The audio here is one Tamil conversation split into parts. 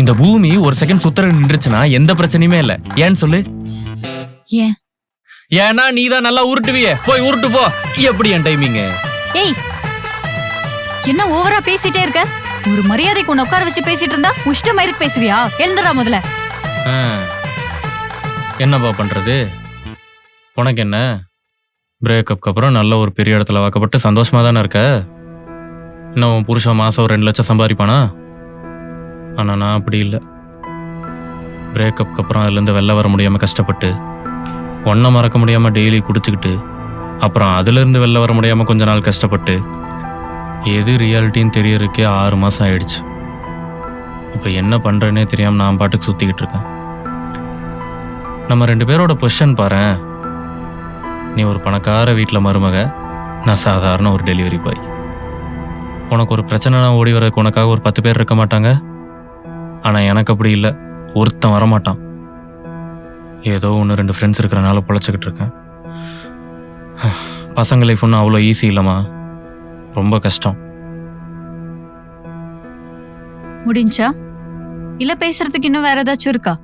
இந்த பூமி ஒரு செகண்ட் சுத்தர நின்றுச்சுன்னா எந்த பிரச்சனையுமே இல்ல. ஏன்னு சொல்லு? ஏன்? ஏன்னா நீ தான் நல்லா உருட்டுவியே. போய் உருட்டு போ. எப்படி என் டைமிங் ஏய்! என்ன ஓவரா பேசிட்டே இருக்க? ஒரு மரியாதைக்கு உன்னை உட்கார வச்சு பேசிட்டு இருந்தா உஷ்ட மயிருக்கு பேசுவியா? எழுந்துடா முதல்ல. என்னப்பா பண்றது? உனக்கு என்ன? பிரேக்கப்க்கு அப்புறம் நல்ல ஒரு பெரிய இடத்துல வாக்கப்பட்டு சந்தோஷமா தானே இருக்க? இன்னும் புருஷன் மாசம் ஒரு ரெண்டு லட்சம் சம்பாதிப்பானா? ஆனால் நான் அப்படி இல்லை. பிரேக்கப்க்கு அப்புறம் அதுலேருந்து வெளில வர முடியாமல் கஷ்டப்பட்டு ஒன்றை மறக்க முடியாமல் டெய்லி குடிச்சுக்கிட்டு அப்புறம் அதுலேருந்து வெளில வர முடியாமல் கொஞ்ச நாள் கஷ்டப்பட்டு எது ரியாலிட்டின்னு தெரியறதுக்கே ஆறு மாதம் ஆயிடுச்சு. இப்போ என்ன பண்ணுறேன்னே தெரியாமல் நான் பாட்டுக்கு சுற்றிக்கிட்டு இருக்கேன். நம்ம ரெண்டு பேரோட பொஷன் பாரேன். நீ ஒரு பணக்கார வீட்டில் மருமக நான் சாதாரண ஒரு டெலிவரி பாய் உனக்கு ஒரு பிரச்சனைனா ஓடி வரதுக்கு உனக்காக ஒரு பத்து பேர் இருக்க மாட்டாங்க? ஆனால் எனக்கு அப்படி இல்லை. ஒருத்தன் வரமாட்டான். ஏதோ ஒன்று ரெண்டு ஃப்ரெண்ட்ஸ் இருக்கிறனால பொழைச்சிக்கிட்டு இருக்கேன். பசங்க லைஃப் ஒன்றும் அவ்வளோ ஈஸி இல்லைம்மா. ரொம்ப கஷ்டம். முடிஞ்சா? இல்ல பேசுறதுக்கு இன்னும் வேற ஏதாச்சும் இருக்கா?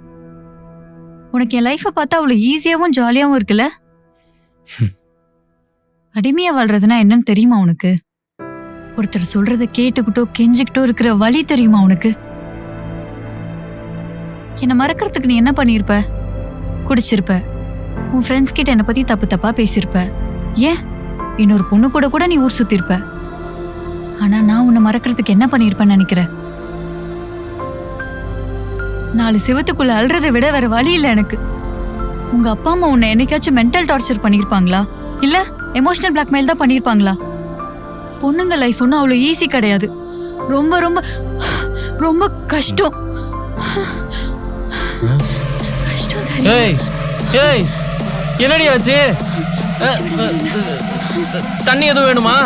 உனக்கு என் லைஃப பார்த்தா அவ்வளவு ஈஸியாவும் ஜாலியாவும் இருக்குல்ல? அடிமையா வாழ்றதுன்னா என்னன்னு தெரியுமா உனக்கு? ஒருத்தர் சொல்றத கேட்டுக்கிட்டோ கெஞ்சிக்கிட்டோ இருக்கிற வழி தெரியுமா உனக்கு? என்னை மறக்கறதுக்கு நீ என்ன பண்ணிருப்ப? குடிச்சிருப்ப. உன் ஃப்ரெண்ட்ஸ் கிட்ட என்னை பத்தி தப்பு தப்பா பேசியிருப்ப ஏன்? இன்னொரு பொண்ணு கூட கூட நீ ஊர் சுத்திருப்ப. ஆனா நான் உன்னை மறக்கறதுக்கு என்ன பண்ணிருப்பேன்னு நினைக்கிறேன் நாலு சிவத்துக்குள்ள அழுறதை விட வேற வழி இல்லை எனக்கு. உங்க அப்பா அம்மா உன்னை என்னைக்காச்சும் மென்டல் டார்ச்சர் பண்ணியிருப்பாங்களா இல்ல எமோஷனல் பிளாக்மெயில் தான் பண்ணியிருப்பாங்களா பொண்ணுங்க லைஃப் ஒன்றும் அவ்வளோ ஈஸி கிடையாது. ரொம்ப ரொம்ப ரொம்ப கஷ்டம். ஏய் ஏய் என்னடி ஆச்சு? தண்ணி எதுவும் வேணுமா?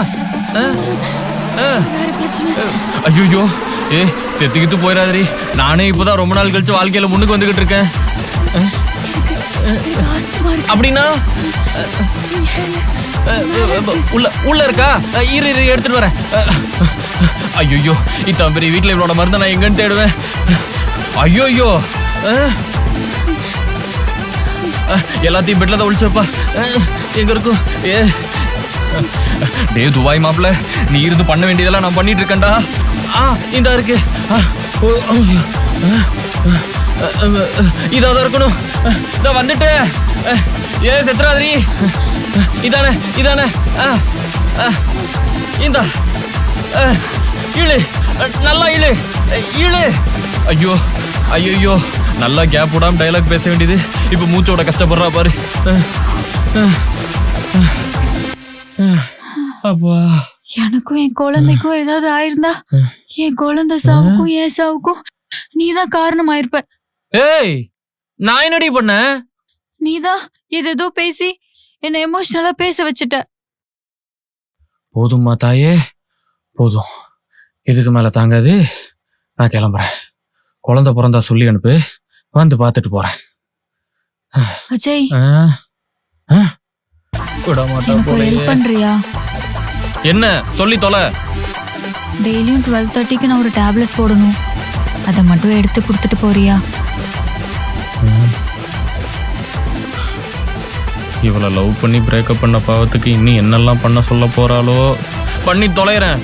ஐயோ ஏ. செத்துக்கிட்டு போயிடாதடி. நானே இப்போதான் ரொம்ப நாள் கழிச்சு வாழ்க்கையில முன்னுக்கு வந்துகிட்டு இருக்கேன். அப்படின்னா? உள்ள உள்ள இருக்கா? இரு இரு எடுத்துட்டு வரேன். ஐயோ இத்தனை பெரிய வீட்டில் இவனோட மருந்தை நான் எங்கன்னு தேடுவேன். ஐயோ எல்லாத்தையும் பெட்ல தான் ஒழிச்சப்பா எங்க இருக்கும்? ஏ டே துபாய் மாப்பிள்ள நீ இருந்து பண்ண வேண்டியதெல்லாம் நான் பண்ணிட்டு இருக்கேன்டா. ஆ இந்த இருக்கு. ஆ, ஓ, இதாக தான் இருக்கணும். அஹ், இதோ வந்துட்டு. ஏ செத்ராதிரி. இதானே இதானே. ஆ ஆ, இந்தா. இழு. நல்லா இழு. இழு. ஐயோ. ஐயோ நல்லா கேப் விடாம டைலாக் பேச வேண்டியது. இப்போ மூச்சோட கஷ்டப்படுறா பாரு. அப்பா. எனக்கும் என் குழந்தைக்கும் ஏதாவது ஆயிருந்தா என் குழந்தை சாவுக்கும் என் சாவுக்கும் நீதான் காரணமாயிருப்ப. ஏய் நான் என்னடி பண்ணேன் நீதான் ஏதேதோ பேசி என்ன எமோஷனலா பேச வச்சுட்ட. போதும்மா தாயே. போதும். இதுக்கு மேல தாங்காது. நான் கிளம்புறேன். குழந்தை பிறந்தா சொல்லி அனுப்பு. வந்து பார்த்துட்டு போறேன். அஜய்? விட மாட்டா எனக்கு ஒரு போலயே. ஹெல்ப் பண்றியா? என்ன? சொல்லி தொலை. டெய்லியும் டுவெல் தேர்ட்டிக்கு நான் ஒரு டேப்லெட் போடணும். அதை மட்டும் எடுத்து கொடுத்துட்டு போறியா? இவளை லவ் பண்ணி பிரேக்கப் பண்ண பாவத்துக்கு இன்னும் என்னெல்லாம் பண்ண சொல்ல போறாளோ? பண்ணி தொலைறேன்.